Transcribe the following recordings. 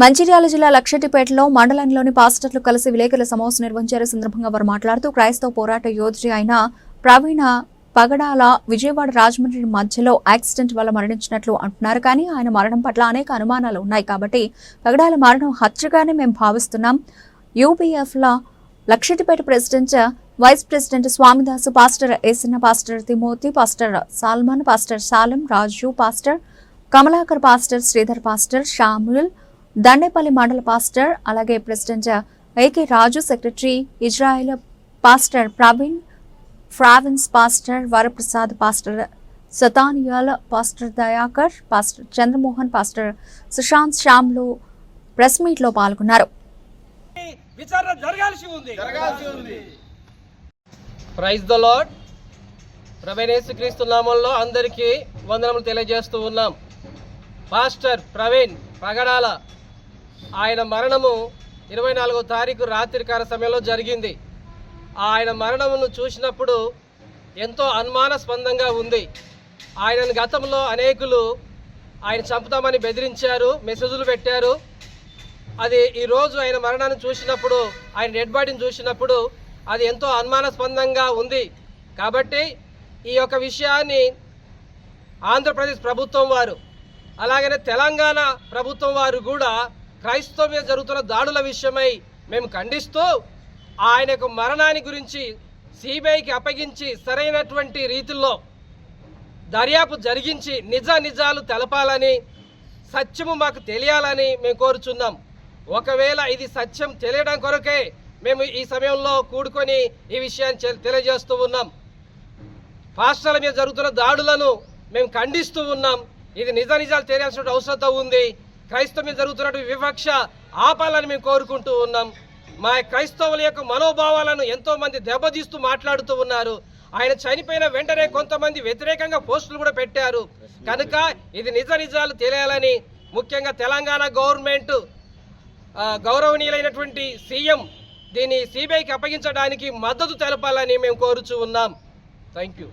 మంచిర్యాల జిల్లా లక్షటిపేటలో మండలంలోని పాస్టర్లు కలిసి విలేకరుల సమావేశం నిర్వహించారు. సందర్భంగా వారు మాట్లాడుతూ క్రైస్తవ పోరాట యోధుడి అయిన ప్రవీణ పగడాల విజయవాడ రాజమండ్రి మధ్యలో యాక్సిడెంట్ వల్ల మరణించినట్లు అంటున్నారు. కానీ ఆయన మరణం పట్ల అనేక అనుమానాలు ఉన్నాయి. కాబట్టి పగడాల మరణం హత్యగానే మేము భావిస్తున్నాం. యూపీఎఫ్ల Luxettipet president vice president Swamidasu pastor Esanna pastor Timothy pastor Salman pastor Salam Raju pastor Kamalakar pastor Sridhar pastor Shamuel Dandepalli మండల పాస్టర్ అలాగే president AK Raju secretary Israel pastor Praveen ఫ్రావిన్స్ pastor Varaprasad pastor Sataniel pastor Dayakar pastor Chandramohan pastor Sushant శ్యామ్లు press మీట్లో పాల్గొన్నారు. విచారణ జరగాల్సి ఉంది. జరగాల్సి ఉంది. Praise the lord ప్రవీణేశ్వక్రీస్తు నామంలో అందరికీ వందనములు తెలియజేస్తూ ఉన్నాం. పాస్టర్ ప్రవీణ్ పగడాల ఆయన మరణము ఇరవై నాలుగో తారీఖు రాత్రికాల సమయంలో జరిగింది. ఆయన మరణమును చూసినప్పుడు ఎంతో అనుమానాస్పందంగా ఉంది. ఆయనను గతంలో అనేకులు ఆయన చంపుతామని బెదిరించారు మెసేజ్లు పెట్టారు. అది ఈరోజు ఆయన మరణాన్ని చూసినప్పుడు ఆయన డెడ్ బాడీని చూసినప్పుడు అది ఎంతో అనుమానాస్పందంగా ఉంది. కాబట్టి ఈ యొక్క విషయాన్ని ఆంధ్రప్రదేశ్ ప్రభుత్వం వారు అలాగనే తెలంగాణ ప్రభుత్వం వారు కూడా క్రైస్తవ మీద జరుగుతున్న దాడుల విషయమై మేము ఖండిస్తూ ఆయన యొక్క మరణాన్ని గురించి సిబిఐకి అప్పగించి సరైనటువంటి రీతిలో దర్యాప్తు జరిగించి నిజ నిజాలు తెలపాలని సత్యము మాకు తెలియాలని మేము కోరుచున్నాం. ఒకవేళ ఇది సత్యం తెలియడం కొరకే మేము ఈ సమయంలో కూడుకొని ఈ విషయాన్ని తెలియజేస్తూ ఉన్నాం. పాస్టర్ల మీద జరుగుతున్న దాడులను మేము ఖండిస్తూ ఉన్నాం. ఇది నిజ నిజాలు తెలియాల్సిన అవసరం ఉంది. క్రైస్తవ మీద జరుగుతున్నటువంటి వివక్ష ఆపాలని మేము కోరుకుంటూ ఉన్నాం. మా క్రైస్తవుల యొక్క మనోభావాలను ఎంతోమంది దెబ్బతీస్తూ మాట్లాడుతూ ఉన్నారు. ఆయన చనిపోయిన వెంటనే కొంతమంది వ్యతిరేకంగా పోస్టులు కూడా పెట్టారు. కనుక ఇది నిజ నిజాలు తెలియాలని ముఖ్యంగా తెలంగాణ గవర్నమెంట్ గౌరవనీయులైనటువంటి సీఎం దీన్ని సిబిఐకి అప్పగించడానికి మద్దతు తెలపాలని మేము కోరుచు ఉన్నాం. థ్యాంక్ యూ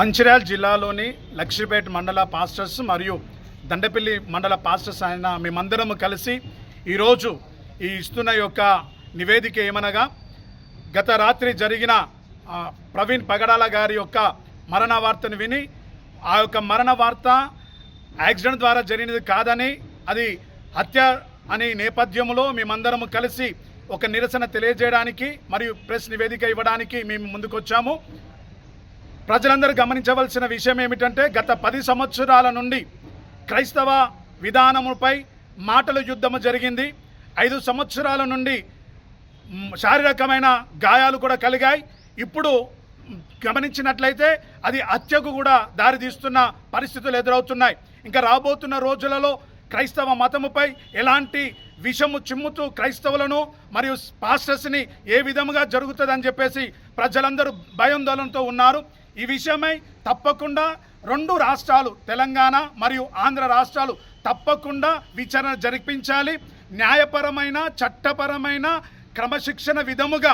మంచిర్యాల జిల్లాలోని లక్ష్మీపేట మండల పాస్టర్స్ మరియు దండపల్లి మండల పాస్టర్స్ అయిన మేమందరము కలిసి ఈరోజు ఈ ఇస్తున్న యొక్క నివేదిక ఏమనగా గత రాత్రి జరిగిన ప్రవీణ్ పగడాల గారి యొక్క మరణ వార్తను విని ఆ యొక్క మరణ వార్త యాక్సిడెంట్ ద్వారా జరిగినది కాదని అది హత్య అనే నేపథ్యంలో మేమందరము కలిసి ఒక నిరసన తెలియజేయడానికి మరియు ప్రెస్ నివేదిక ఇవ్వడానికి మేము ముందుకొచ్చాము. ప్రజలందరూ గమనించవలసిన విషయం ఏమిటంటే గత పది సంవత్సరాల నుండి క్రైస్తవ విధానముపై మాటల యుద్ధము జరిగింది. ఐదు సంవత్సరాల నుండి శారీరకమైన గాయాలు కూడా కలిగాయి. ఇప్పుడు గమనించినట్లయితే అది హత్యకు కూడా దారితీస్తున్న పరిస్థితులు ఎదురవుతున్నాయి. ఇంకా రాబోతున్న రోజులలో క్రైస్తవ మతముపై ఎలాంటి విషము చిమ్ముతూ క్రైస్తవులను మరియు పాస్టర్స్ని ఏ విధముగా జరుగుతుందని చెప్పేసి ప్రజలందరూ భయాందోళనతో ఉన్నారు. ఈ విషయమై తప్పకుండా రెండు రాష్ట్రాలు తెలంగాణ మరియు ఆంధ్ర రాష్ట్రాలు తప్పకుండా విచారణ జరిపించాలి. న్యాయపరమైన చట్టపరమైన క్రమశిక్షణ విధముగా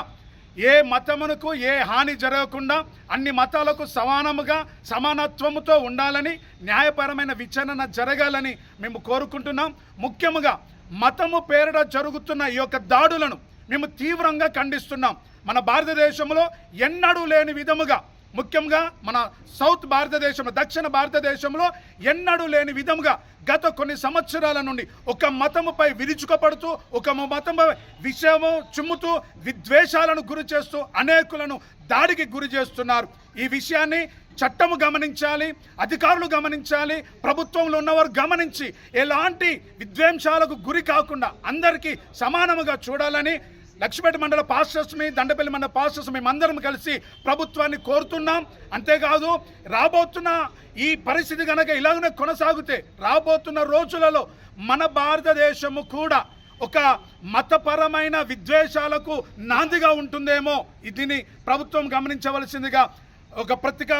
ఏ మతమునకు ఏ హాని జరగకుండా అన్ని మతాలకు సమానముగా సమానత్వముతో ఉండాలని న్యాయపరమైన విచారణ జరగాలని మేము కోరుకుంటున్నాం. ముఖ్యముగా మతము పేరిట జరుగుతున్న ఈ యొక్క దాడులను మేము తీవ్రంగా ఖండిస్తున్నాం. మన భారతదేశంలో ఎన్నడూ లేని విధముగా ముఖ్యంగా మన సౌత్ భారతదేశంలో దక్షిణ భారతదేశంలో ఎన్నడూ లేని విధముగా గత కొన్ని సంవత్సరాల నుండి ఒక మతముపై విరుచుకపడుతూ ఒక మతంపై విషయము చుమ్ముతూ విద్వేషాలను గురి చేస్తూ అనేకులను దాడికి గురి చేస్తున్నారు. ఈ విషయాన్ని చట్టము గమనించాలి అధికారులు గమనించాలి ప్రభుత్వంలో ఉన్నవారు గమనించి ఎలాంటి విద్వేషాలకు గురి కాకుండా అందరికీ సమానముగా చూడాలని లక్ష్మీపేట మండల పాస్టర్స్ మీ దండపల్లి మండల పాస్టర్స్ మేమందరం కలిసి ప్రభుత్వాన్ని కోరుతున్నాం. అంతేకాదు రాబోతున్న ఈ పరిస్థితి కనుక ఇలాగనే కొనసాగితే రాబోతున్న రోజులలో మన భారతదేశము కూడా ఒక మతపరమైన విద్వేషాలకు నాందిగా ఉంటుందేమో. దీన్ని ప్రభుత్వం గమనించవలసిందిగా ఒక పత్రిక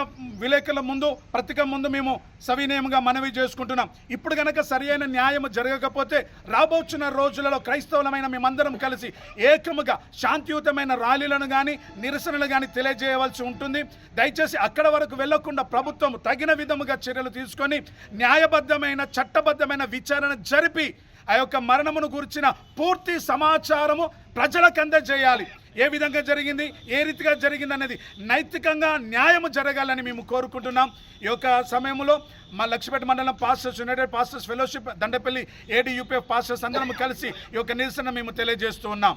విలేకరుల ముందు పత్రిక ముందు మేము సవినయంగా మనవి చేసుకుంటున్నాం. ఇప్పుడు కనుక సరి అయిన న్యాయం జరగకపోతే రాబోచున్న రోజులలో క్రైస్తవులమైన మేమందరం కలిసి ఏకముగా శాంతియుతమైన ర్యాలీలను కానీ నిరసనలు కానీ తెలియజేయవలసి ఉంటుంది. దయచేసి అక్కడ వరకు వెళ్ళకుండా ప్రభుత్వం తగిన విధముగా చర్యలు తీసుకొని న్యాయబద్ధమైన చట్టబద్ధమైన విచారణ జరిపి ఆ యొక్క మరణమును గురించిన పూర్తి సమాచారము ప్రజలకు అందజేయాలి. ఏ విధంగా జరిగింది ఏ రీతిగా జరిగింది అనేది నైతికంగా న్యాయము జరగాలని మేము కోరుకుంటున్నాం. ఈ యొక్క సమయంలో మా లక్ష్మీపేట మండలం pastors united pastors fellowship Dandapalli ADUPF pastors అందరం కలిసి ఈ యొక్క నిరసన మేము తెలియజేస్తూ ఉన్నాం.